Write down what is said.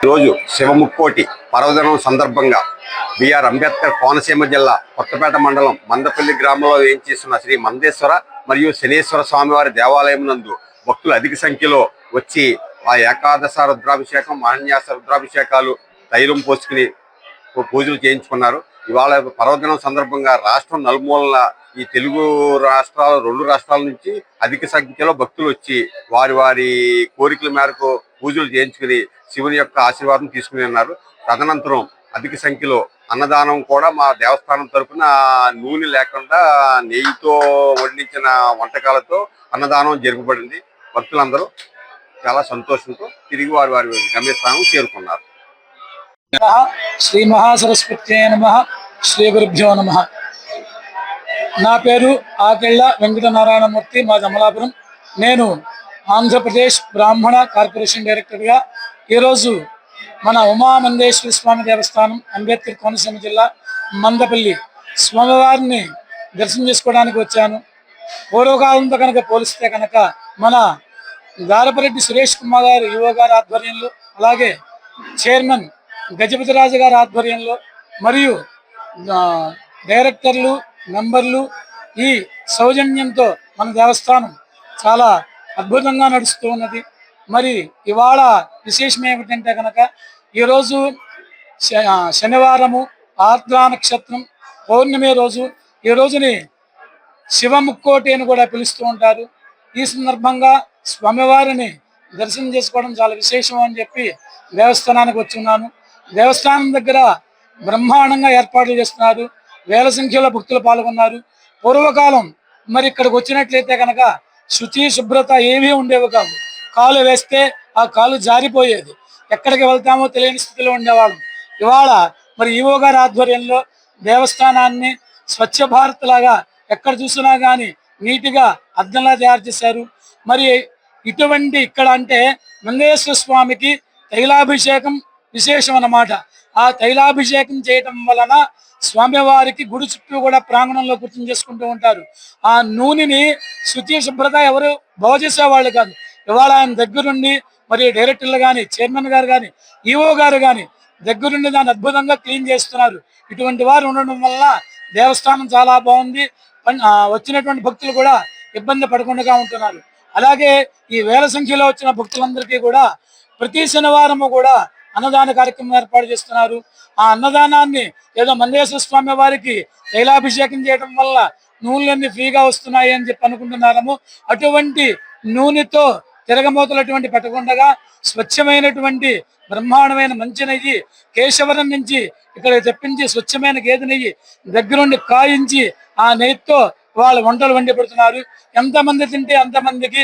రోజు శివముక్కోటి పర్వదినం సందర్భంగా బిఆర్ అంబేద్కర్ కోనసీమ జిల్లా కొత్తపేట మండలం మందపల్లి గ్రామంలో ఏం చేస్తున్న శ్రీ మందేశ్వర మరియు శనేశ్వర స్వామివారి దేవాలయం నందు భక్తులు అధిక సంఖ్యలో వచ్చి ఆ ఏకాదశ రుద్రాభిషేకం మహన్యాస రుద్రాభిషేకాలు తైలం పోసుకుని పూజలు చేయించుకున్నారు. ఇవాళ పర్వదినం సందర్భంగా రాష్ట్రం నలుమూలన ఈ తెలుగు రాష్ట్రాల రెండు రాష్ట్రాల నుంచి అధిక సంఖ్యలో భక్తులు వచ్చి వారి వారి కోరికల మేరకు పూజలు చేయించుకుని శివుని యొక్క ఆశీర్వాదం తీసుకుని ఉన్నారు తదనంతరం అధిక సంఖ్యలో అన్నదానం కూడా మా దేవస్థానం తరపున నూనె లేకుండా నెయ్యితో వండించిన వంటకాలతో అన్నదానం జరుపబడింది. భక్తులందరూ చాలా సంతోషంతో తిరిగి వారి వారి గమ్యస్థానం చేరుకున్నారు. శ్రీ మహాసరస్వత్యే నమ. శ్రీ గురుభ్యో నమ. నా పేరు ఆకెళ్ళ వెంకటనారాయణమూర్తి మా జమలాపురం నేను ఆంధ్రప్రదేశ్ బ్రాహ్మణ కార్పొరేషన్ డైరెక్టర్గా ఈరోజు మన ఉమామందేశ్వర స్వామి దేవస్థానం అంబేద్కర్ కోనసీమ జిల్లా మందపల్లి స్వామివారిని దర్శనం చేసుకోవడానికి వచ్చాను. పూర్వకాలంతో కనుక పోలిస్తే కనుక మన దారపరెడ్డి సురేష్ కుమార్ గారు యువ గారి ఆధ్వర్యంలో అలాగే చైర్మన్ గజపతిరాజు గారి ఆధ్వర్యంలో మరియు డైరెక్టర్లు మెంబర్లు ఈ సౌజన్యంతో మన దేవస్థానం చాలా అద్భుతంగా నడుస్తూ ఉన్నది. మరి ఇవాళ విశేషం ఏమిటంటే కనుక ఈరోజు శ- శనివారము ఆర్ద్రా నక్షత్రం పౌర్ణమి రోజు ఈ రోజుని శివముక్కోటి అని కూడా పిలుస్తూ ఉంటారు. ఈ సందర్భంగా స్వామివారిని దర్శనం చేసుకోవడం చాలా విశేషం అని చెప్పి దేవస్థానానికి వచ్చి ఉన్నాను దేవస్థానం దగ్గర బ్రహ్మాండంగా ఏర్పాట్లు చేస్తున్నారు. వేల సంఖ్యలో భక్తులు పాల్గొన్నారు. పూర్వకాలం మరి ఇక్కడికి వచ్చినట్లయితే కనుక శుచి శుభ్రత ఏమీ ఉండేవి కావు. కాలు వేస్తే ఆ కాలు జారిపోయేది. ఎక్కడికి వెళ్తామో తెలియని స్థితిలో ఉండేవాళ్ళం. ఇవాళ మరి ఈవో గారి ఆధ్వర్యంలో దేవస్థానాన్ని స్వచ్ఛ భారత్ లాగా ఎక్కడ చూసినా కానీ నీట్గా అద్దంలా తయారు చేశారు. మరి ఇటువంటి ఇక్కడ అంటే మంగేశ్వర స్వామికి తైలాభిషేకం విశేషం అన్నమాట ఆ తైలాభిషేకం చేయటం వలన స్వామివారికి గుడి చుట్టూ కూడా ప్రాంగణంలో కూర్చొని చేసుకుంటూ ఉంటారు. ఆ నూనెని శుచి శుభ్రత ఎవరు బాగు కాదు. ఇవాళ ఆయన దగ్గరుండి మరి డైరెక్టర్లు కానీ చైర్మన్ గారు కానీ ఈఓ గారు కానీ దగ్గరుండి దాన్ని అద్భుతంగా క్లీన్ చేస్తున్నారు. ఇటువంటి వారు ఉండడం వల్ల దేవస్థానం చాలా బాగుంది. ఆ, వచ్చినటువంటి భక్తులు కూడా ఇబ్బంది పడకుండా ఉంటున్నారు. అలాగే ఈ వేల సంఖ్యలో వచ్చిన భక్తులందరికీ కూడా ప్రతి శనివారము కూడా అన్నదాన కార్యక్రమం ఏర్పాటు చేస్తున్నారు. ఆ అన్నదానాన్ని ఏదో మందేశ్వర స్వామి వారికి తైలాభిషేకం చేయడం వల్ల నూనెలన్నీ ఫ్రీగా వస్తున్నాయి అని చెప్పి అనుకుంటున్నారము. అటువంటి నూనెతో తిరగమూతలు అటువంటి పెట్టకుండా స్వచ్ఛమైనటువంటి బ్రహ్మాండమైన మంచి నెయ్యి కేశవరం నుంచి ఇక్కడ తెప్పించి స్వచ్ఛమైన గేదె నెయ్యి దగ్గరుండి కాయించి ఆ నెయ్యితో వాళ్ళు వంటలు వండి పెడుతున్నారు ఎంతమంది తింటే అంతమందికి